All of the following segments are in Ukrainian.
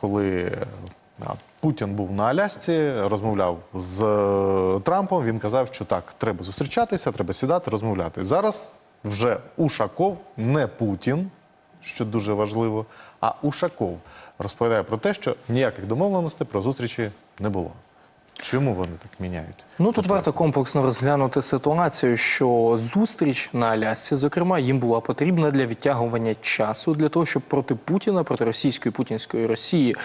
коли Путін був на Алясці, розмовляв з е, Трампом. Він казав, що так, треба зустрічатися, треба сідати, розмовляти. Зараз вже Ушаков, не Путін, що дуже важливо, а Ушаков розповідає про те, що ніяких домовленостей про зустрічі не було. Чому вони так міняють? Ну тут варто комплексно розглянути ситуацію, що зустріч на Алясці, зокрема, їм була потрібна для відтягування часу для того, щоб проти Путіна, проти російської путінської Росії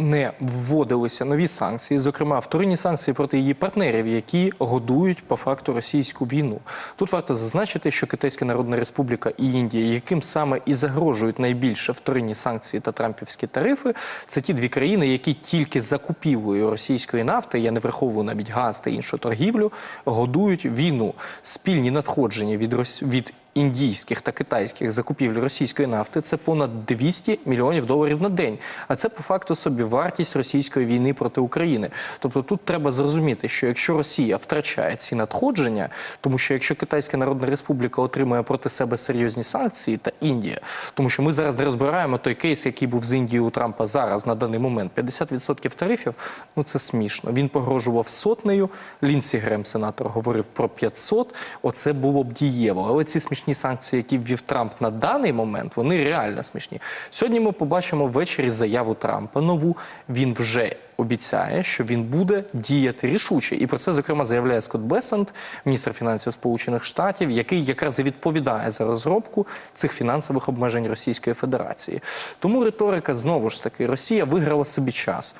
не вводилися нові санкції, зокрема вторинні санкції проти її партнерів, які годують по факту російську війну. Тут варто зазначити, що Китайська Народна Республіка і Індія, яким саме і загрожують найбільше вторинні санкції та трампівські тарифи, це ті дві країни, які тільки закупівлею російської нафти, я не враховую навіть газ та іншу торгівлю, годують війну. Спільні надходження від від індійських та китайських закупівель російської нафти це понад 200 мільйонів доларів на день. А це по факту собі вартість російської війни проти України. Тобто тут треба зрозуміти, що якщо Росія втрачає ці надходження, тому що якщо Китайська Народна Республіка отримує проти себе серйозні санкції та Індія, тому що ми зараз не розбираємо той кейс, який був з Індією у Трампа зараз на даний момент. 50% тарифів ну це смішно. Він погрожував сотнею. Лінсі Грем, сенатор, говорив про 500. Оце було б дієво. Але ці смішні санкції, які ввів Трамп на даний момент, вони реально смішні. Сьогодні ми побачимо ввечері заяву Трампа нову. Він вже обіцяє, що він буде діяти рішуче. І про це зокрема заявляє Скотт Бесент, міністр фінансів Сполучених Штатів, який якраз і відповідає за розробку цих фінансових обмежень Російської Федерації. Тому риторика знову ж таки Росія виграла собі час.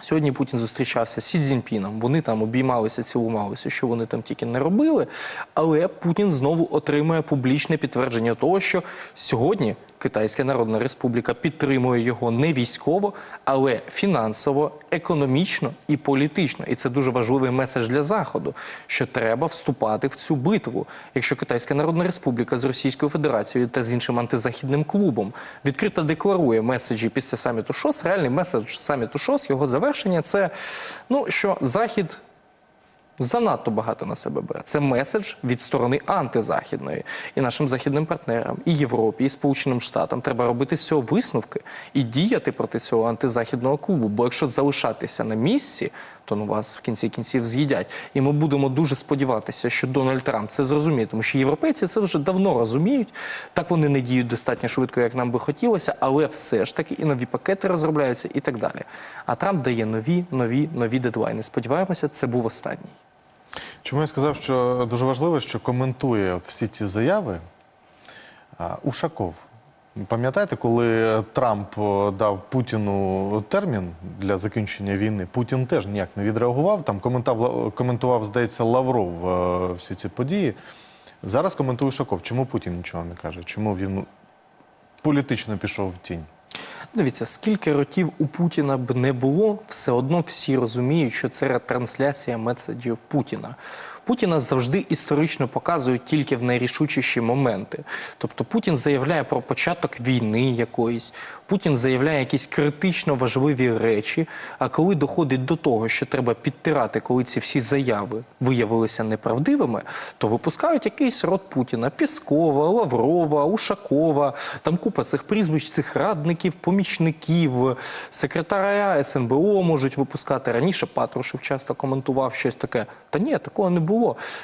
Сьогодні Путін зустрічався з Сі Цзіньпіном. Вони там обіймалися, цілувалися, що вони там тільки не робили. Але Путін знову отримує публічне підтвердження того, що сьогодні Китайська Народна Республіка підтримує його не військово, але фінансово, економічно і політично. І це дуже важливий меседж для Заходу, що треба вступати в цю битву. Якщо Китайська Народна Республіка з Російською Федерацією та з іншим антизахідним клубом відкрито декларує меседжі після саміту ШОС, реальний меседж саміту ШОС, його завершення це ну що Захід занадто багато на себе бере. Це меседж від сторони антизахідної. І нашим західним партнерам, і Європі, і Сполученим Штатам треба робити з цього висновки і діяти проти цього антизахідного клубу. Бо якщо залишатися на місці, то ну вас в кінці кінців з'їдять. І ми будемо дуже сподіватися, що Дональд Трамп це зрозуміє, тому що європейці це вже давно розуміють. Так вони не діють достатньо швидко, як нам би хотілося, але все ж таки і нові пакети розробляються, і так далі. А Трамп дає нові, нові, нові дедлайни. Сподіваємося, це був останній. Чому я сказав, що дуже важливо, що коментує всі ці заяви Ушаков. Пам'ятаєте, коли Трамп дав Путіну термін для закінчення війни, Путін теж ніяк не відреагував. Там коментував, коментував здається, Лавров всі ці події. Зараз коментує Ушаков. Чому Путін нічого не каже? Чому він політично пішов в тінь? Дивіться, скільки ротів у Путіна б не було, все одно всі розуміють, що це ретрансляція меседжів Путіна. Путіна завжди історично показують тільки в найрішучіші моменти. Тобто Путін заявляє про початок війни якоїсь, Путін заявляє якісь критично важливі речі. А коли доходить до того, що треба підтирати, коли ці всі заяви виявилися неправдивими, то випускають якийсь род Путіна: Піскова, Лаврова, Ушакова, там купа цих прізвищ, цих радників, помічників, секретаря СНБО можуть випускати. Раніше Патрушев часто коментував щось таке. Та ні, такого не було.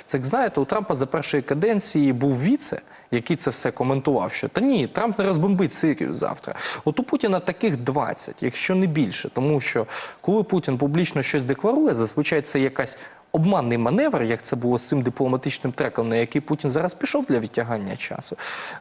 Це як знаєте, у Трампа за першої каденції був віце, який це все коментував. Що та ні, Трамп не розбомбить Сирію завтра. От у Путіна таких 20, якщо не більше. Тому що коли Путін публічно щось декларує, зазвичай це якась. Обманний маневр, як це було з цим дипломатичним треком, на який Путін зараз пішов для відтягання часу.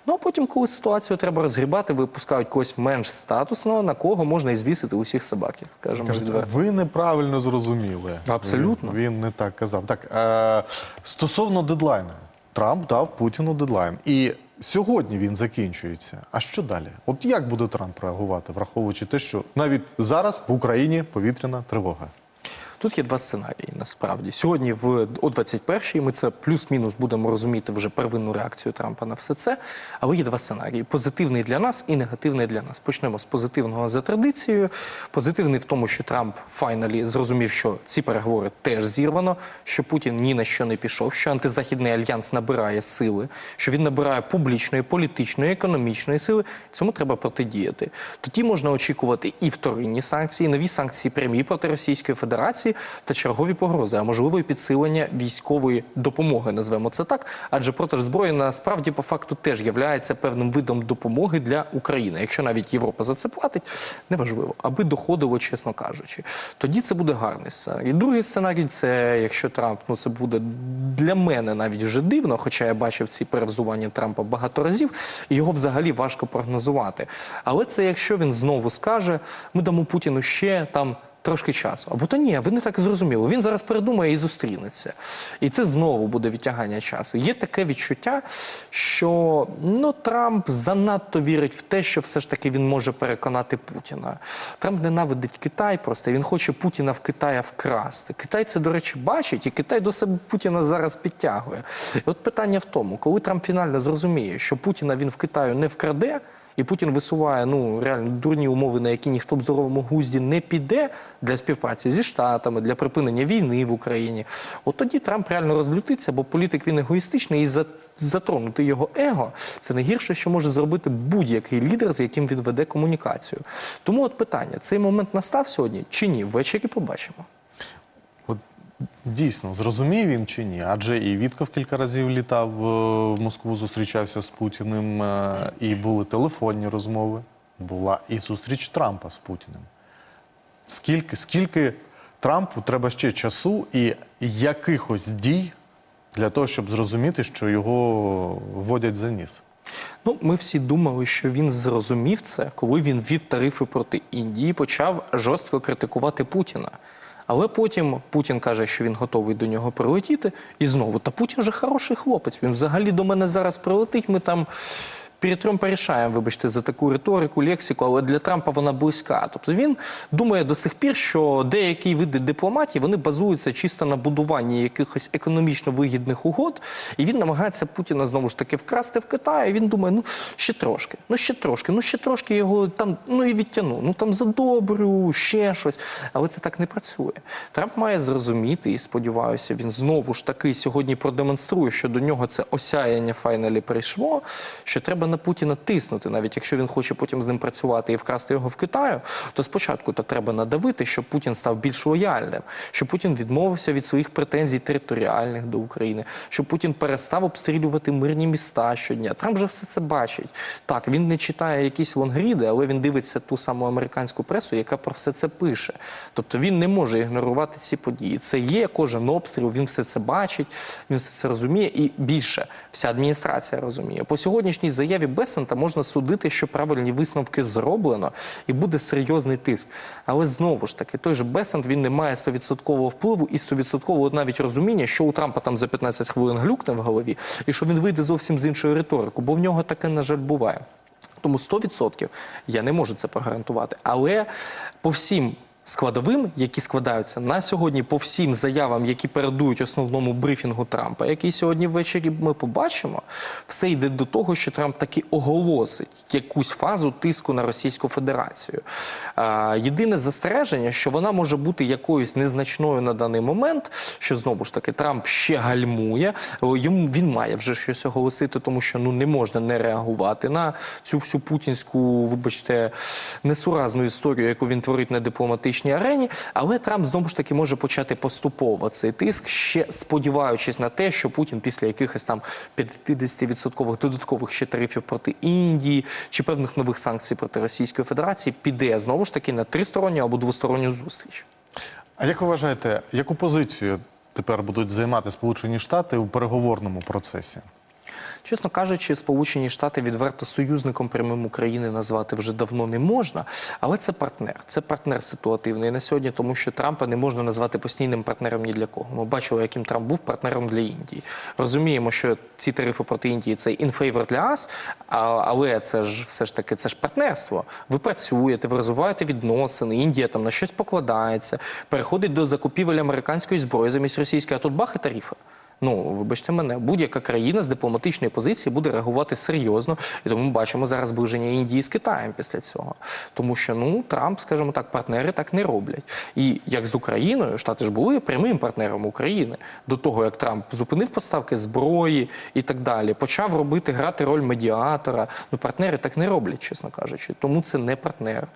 Ну а потім, коли ситуацію треба розгрібати, випускають когось менш статусного, на кого можна і звісити усіх собак, як скажемо Кажуть, ви неправильно зрозуміли. Абсолютно. Він, він не так казав. Так, е, стосовно дедлайну. Трамп дав Путіну дедлайн. І сьогодні він закінчується. А що далі? От як буде Трамп реагувати, враховуючи те, що навіть зараз в Україні повітряна тривога? Тут є два сценарії. Насправді сьогодні, в о 21-й, ми це плюс-мінус будемо розуміти вже первинну реакцію Трампа на все це. Але є два сценарії: позитивний для нас і негативний для нас. Почнемо з позитивного за традицією. Позитивний в тому, що Трамп файналі зрозумів, що ці переговори теж зірвано, що Путін ні на що не пішов, що антизахідний альянс набирає сили, що він набирає публічної, політичної, економічної сили. Цьому треба протидіяти. Тоді можна очікувати і вторинні санкції, нові санкції прямі проти Російської Федерації та чергові погрози, а можливо і підсилення військової допомоги, назвемо це так. Адже продаж зброї насправді по факту теж є певним видом допомоги для України. Якщо навіть Європа за це платить, неважливо, аби доходило, чесно кажучи. Тоді це буде гарний сценарій. Другий сценарій це якщо Трамп, ну це буде для мене навіть вже дивно, хоча я бачив ці перевзування Трампа багато разів, його взагалі важко прогнозувати. Але це якщо він знову скаже, ми дамо Путіну ще там. Трошки часу. Або то ні, ви не так зрозуміли. Він зараз передумає і зустрінеться. І це знову буде відтягання часу. Є таке відчуття, що ну, Трамп занадто вірить в те, що все ж таки він може переконати Путіна. Трамп ненавидить Китай просто, він хоче Путіна в Китая вкрасти. Китай це, до речі, бачить, і Китай до себе Путіна зараз підтягує. І от питання в тому, коли Трамп фінально зрозуміє, що Путіна він в Китаю не вкраде. І Путін висуває ну реально дурні умови, на які ніхто в здоровому гузді не піде для співпраці зі штатами, для припинення війни в Україні. От тоді Трамп реально розлютиться, бо політик він егоїстичний і за затронути його его це найгірше, що може зробити будь-який лідер, з яким він веде комунікацію. Тому от питання: цей момент настав сьогодні чи ні? Ввечері побачимо. Дійсно, зрозумів він чи ні? Адже і Вітков кілька разів літав е, в Москву, зустрічався з Путіним, е, і були телефонні розмови. Була і зустріч Трампа з Путіним. Скільки, скільки Трампу треба ще часу і якихось дій для того, щоб зрозуміти, що його вводять за ніс? Ну, ми всі думали, що він зрозумів це, коли він ввів тарифи проти Індії, почав жорстко критикувати Путіна. Але потім Путін каже, що він готовий до нього прилетіти. І знову, та Путін же хороший хлопець. Він взагалі до мене зараз прилетить. Ми там перетрем порішаємо, вибачте, за таку риторику, лексику, але для Трампа вона близька. Тобто він думає до сих пір, що деякі види дипломатії вони базуються чисто на будуванні якихось економічно вигідних угод, і він намагається Путіна знову ж таки вкрасти в Китай. І він думає, ну ще трошки, ну ще трошки, ну ще трошки його там ну і відтягну. Ну там задобрю, ще щось. Але це так не працює. Трамп має зрозуміти, і сподіваюся, він знову ж таки сьогодні продемонструє, що до нього це осяяння файналі прийшло. Що треба на Путіна тиснути, навіть якщо він хоче потім з ним працювати і вкрасти його в Китаю, то спочатку так треба надавити, щоб Путін став більш лояльним, щоб Путін відмовився від своїх претензій територіальних до України, щоб Путін перестав обстрілювати мирні міста щодня. Трамп же все це бачить. Так, він не читає якісь лонгріди, але він дивиться ту саму американську пресу, яка про все це пише. Тобто він не може ігнорувати ці події. Це є кожен обстріл, він все це бачить, він все це розуміє, і більше вся адміністрація розуміє. По сьогоднішній заяві Бесента можна судити, що правильні висновки зроблено, і буде серйозний тиск. Але знову ж таки, той же Бесент він не має 100% впливу і 100% навіть розуміння, що у Трампа там за 15 хвилин глюкне в голові, і що він вийде зовсім з іншою риторикою, бо в нього таке, на жаль, буває. Тому 100% я не можу це прогарантувати. Але по всім складовим, які складаються на сьогодні, по всім заявам, які передують основному брифінгу Трампа, який сьогодні ввечері ми побачимо, все йде до того, що Трамп таки оголосить якусь фазу тиску на Російську Федерацію. Єдине застереження, що вона може бути якоюсь незначною на даний момент, що знову ж таки Трамп ще гальмує. Йому він має вже щось оголосити, тому що ну не можна не реагувати на цю всю путінську, вибачте, несуразну історію, яку він творить на дипломатичній арені. Але Трамп знову ж таки може почати поступово цей тиск, ще сподіваючись на те, що Путін після якихось там 50% додаткових ще тарифів проти Індії чи певних нових санкцій проти Російської Федерації піде знову ж таки на тристоронню або двосторонню зустріч. А як ви вважаєте, яку позицію тепер будуть займати Сполучені Штати у переговорному процесі? Чесно кажучи, Сполучені Штати відверто союзником прямим України назвати вже давно не можна, але це партнер. Це партнер ситуативний на сьогодні, тому що Трампа не можна назвати постійним партнером ні для кого. Ми бачили, яким Трамп був партнером для Індії. Розуміємо, що ці тарифи проти Індії це favor для а- але це ж все ж таки це ж партнерство. Ви працюєте, ви розвиваєте відносини. Індія там на щось покладається, переходить до закупівель американської зброї замість російської, а тут бах і тарифи. Ну, вибачте мене, будь-яка країна з дипломатичної позиції буде реагувати серйозно, і тому ми бачимо зараз зближення Індії з Китаєм після цього. Тому що ну Трамп, скажімо так, партнери так не роблять. І як з Україною, Штати ж були прямим партнером України до того, як Трамп зупинив поставки зброї і так далі, почав робити грати роль медіатора. Ну, партнери так не роблять, чесно кажучи. Тому це не партнер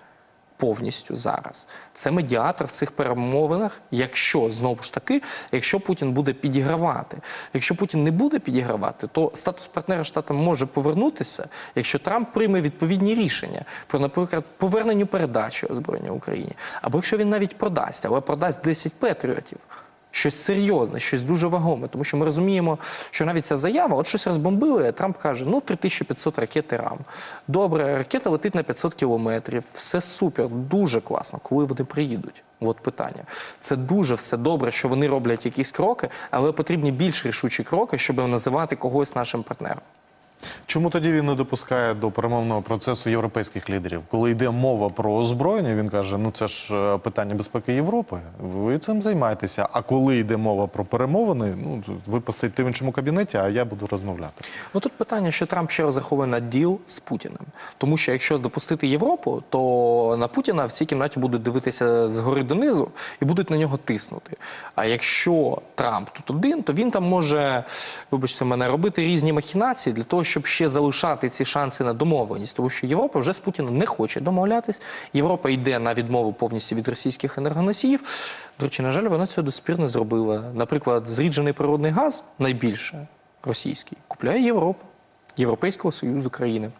повністю зараз. Це медіатор в цих перемовинах, якщо знову ж таки, якщо Путін буде підігравати. Якщо Путін не буде підігравати, то статус партнера штатам може повернутися, якщо Трамп прийме відповідні рішення про, наприклад, поверненню передачі озброєння Україні, або якщо він навіть продасть, але продасть 10 патріотів. Щось серйозне, щось дуже вагоме, тому що ми розуміємо, що навіть ця заява, от щось розбомбили, Трамп каже, ну 3500 ракет РАМ. Добре, ракета летить на 500 кілометрів, все супер, дуже класно. Коли вони приїдуть? От питання. Це дуже все добре, що вони роблять якісь кроки, але потрібні більш рішучі кроки, щоб називати когось нашим партнером. Чому тоді він не допускає до перемовного процесу європейських лідерів? Коли йде мова про озброєння, він каже: ну це ж е, питання безпеки Європи. Ви цим займаєтеся. А коли йде мова про перемовини, ну ви посидите в іншому кабінеті, а я буду розмовляти. Ну тут питання, що Трамп ще розраховує на діл з Путіним. Тому що якщо допустити Європу, то на Путіна в цій кімнаті будуть дивитися згори донизу і будуть на нього тиснути. А якщо Трамп тут один, то він там може, вибачте мене, робити різні махінації для того, щоб ще залишати ці шанси на домовленість. Тому що Європа вже з Путіним не хоче домовлятись. Європа йде на відмову повністю від російських енергоносіїв. До речі, на жаль, вона цього до сих пір не зробила. Наприклад, зріджений природний газ найбільше російський купляє Європа, Європейського Союзу країни.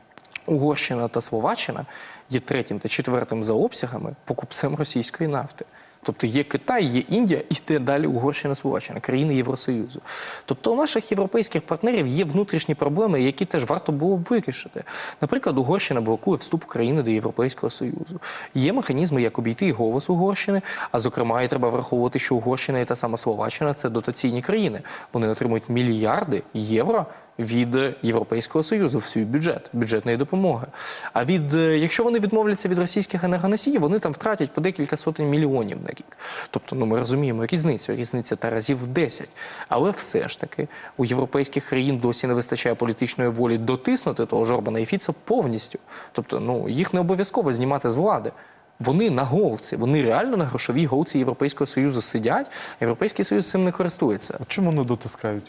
Угорщина та Словаччина є третім та четвертим за обсягами покупцем російської нафти. Тобто є Китай, є Індія, і йде далі Угорщина, Словаччина, країни Євросоюзу. Тобто у наших європейських партнерів є внутрішні проблеми, які теж варто було б вирішити. Наприклад, Угорщина блокує вступ України до Європейського Союзу. Є механізми, як обійти і голос Угорщини. А зокрема, і треба враховувати, що Угорщина і та сама Словаччина це дотаційні країни. Вони отримують мільярди євро від Європейського Союзу в свій бюджет, бюджетної допомоги. А від е, якщо вони відмовляться від російських енергоносіїв, вони там втратять по декілька сотень мільйонів на рік. Тобто, ну ми розуміємо різницю, різниця та разів в 10. Але все ж таки у європейських країн досі не вистачає політичної волі дотиснути того ж Орбана і Фіца повністю. Тобто, ну їх не обов'язково знімати з влади. Вони на голці, вони реально на грошовій голці Європейського Союзу сидять. Європейський Союз цим не користується. А чому не дотискають?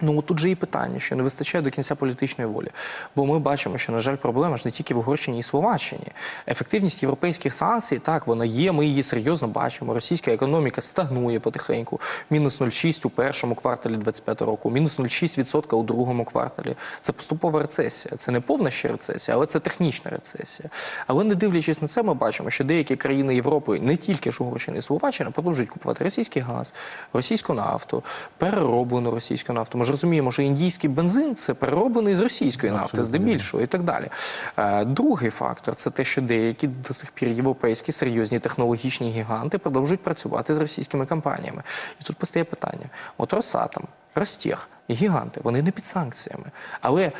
Ну тут же і питання, що не вистачає до кінця політичної волі. Бо ми бачимо, що на жаль, проблема ж не тільки в Угорщині і Словаччині. Ефективність європейських санкцій, так вона є. Ми її серйозно бачимо. Російська економіка стагнує потихеньку. Мінус 0,6 у першому кварталі 25 року, мінус 0,6% у другому кварталі. Це поступова рецесія. Це не повна ще рецесія, але це технічна рецесія. Але не дивлячись на це, ми бачимо, що деякі країни Європи, не тільки ж Угорщина і Словаччина, продовжують купувати російський газ, російську нафту, перероблену російську нафту. Ж розуміємо, що індійський бензин це перероблений з російської нафти, Абсолютно здебільшого і так далі. Е, Другий фактор це те, що деякі до сих пір європейські серйозні технологічні гіганти продовжують працювати з російськими компаніями. І тут постає питання: от Росатом, Ростех, гіганти, вони не під санкціями. Але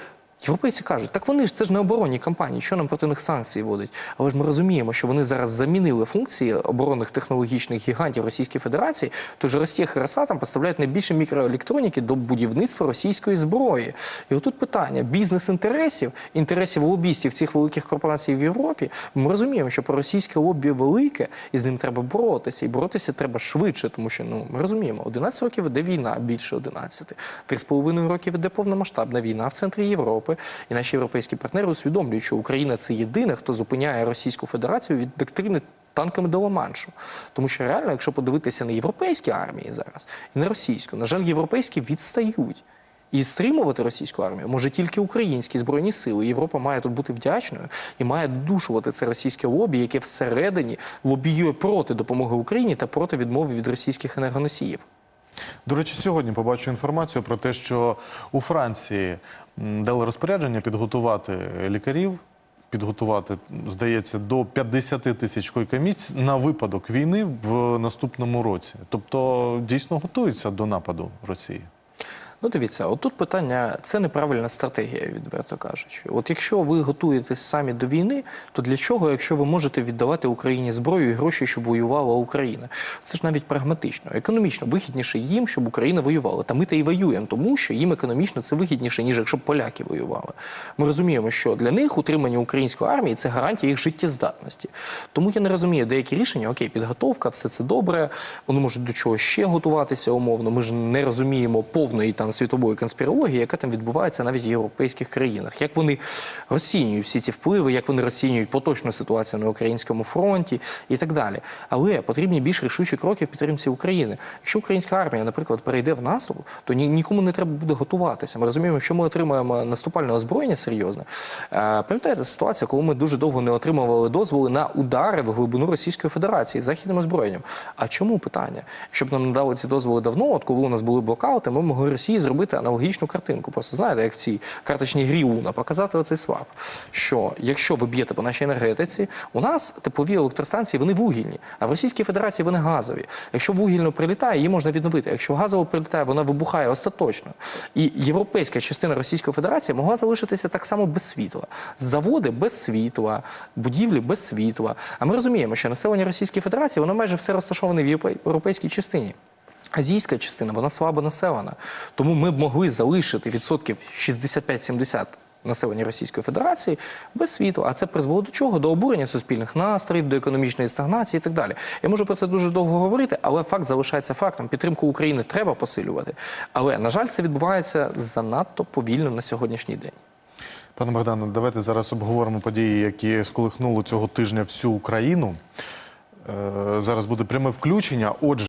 Європейці кажуть, так вони ж це ж не оборонні компанії, що нам проти них санкції вводить. Але ж ми розуміємо, що вони зараз замінили функції оборонних технологічних гігантів Російської Федерації. Тож Ростех і Росатом поставляють найбільше мікроелектроніки до будівництва російської зброї. І отут питання бізнес-інтересів, інтересів лобістів цих великих корпорацій в Європі. Ми розуміємо, що російське лобі велике, і з ним треба боротися. І боротися треба швидше, тому що ну ми розуміємо, 11 років іде війна, більше 11. 3,5 років іде повномасштабна війна в центрі Європи. І наші європейські партнери усвідомлюють, що Україна це єдине, хто зупиняє Російську Федерацію від доктрини танками до Ла-Маншу. Тому що реально, якщо подивитися на європейські армії зараз і на російську, на жаль, європейські відстають. І стримувати російську армію може тільки українські збройні сили. Європа має тут бути вдячною і має душувати це російське лобі, яке всередині лобіює проти допомоги Україні та проти відмови від російських енергоносіїв. До речі, сьогодні побачу інформацію про те, що у Франції дали розпорядження підготувати лікарів, підготувати, здається, до 50 тисяч койкоміць на випадок війни в наступному році. Тобто дійсно готуються до нападу Росії. Ну, дивіться, от тут питання це неправильна стратегія, відверто кажучи. От якщо ви готуєтесь самі до війни, то для чого, якщо ви можете віддавати Україні зброю і гроші, щоб воювала Україна? Це ж навіть прагматично, економічно вигідніше їм, щоб Україна воювала. Та ми та і воюємо, тому що їм економічно це вигідніше, ніж якщо б поляки воювали. Ми розуміємо, що для них утримання української армії це гарантія їх життєздатності. Тому я не розумію деякі рішення. Окей, підготовка, все це добре. Вони можуть до чого ще готуватися умовно. Ми ж не розуміємо повної там світової конспірології, яка там відбувається навіть в європейських країнах. Як вони розцінюють всі ці впливи, як вони розцінюють поточну ситуацію на українському фронті і так далі. Але потрібні більш рішучі кроки в підтримці України. Якщо українська армія, наприклад, перейде в наступ, то ні, нікому не треба буде готуватися. Ми розуміємо, що ми отримаємо наступальне озброєння серйозне. Е, Пам'ятаєте ситуація, коли ми дуже довго не отримували дозволи на удари в глибину Російської Федерації західним озброєнням. А чому питання? Щоб нам надали ці дозволи давно, от коли у нас були блокаути, ми могли Росії зробити аналогічну картинку. Просто знаєте, як в цій карточній грі Уна, показати оцей свап. Що якщо ви б'єте по нашій енергетиці, у нас теплові електростанції вони вугільні, а в Російській Федерації вони газові. Якщо вугільно прилітає, її можна відновити. Якщо газово прилітає, вона вибухає остаточно. І європейська частина Російської Федерації могла залишитися так само без світла. Заводи без світла, будівлі без світла. А ми розуміємо, що населення Російської Федерації воно майже все розташоване в європейській частині. Азійська частина вона слабо населена. Тому ми б могли залишити відсотків 65-70 населення Російської Федерації без світла. А це призвело до чого? До обурення суспільних настроїв, до економічної стагнації і так далі. Я можу про це дуже довго говорити, але факт залишається фактом. Підтримку України треба посилювати. Але, на жаль, це відбувається занадто повільно на сьогоднішній день. Пане Богдане, давайте зараз обговоримо події, які сколихнули цього тижня всю Україну. Е, Зараз буде пряме включення. Отже.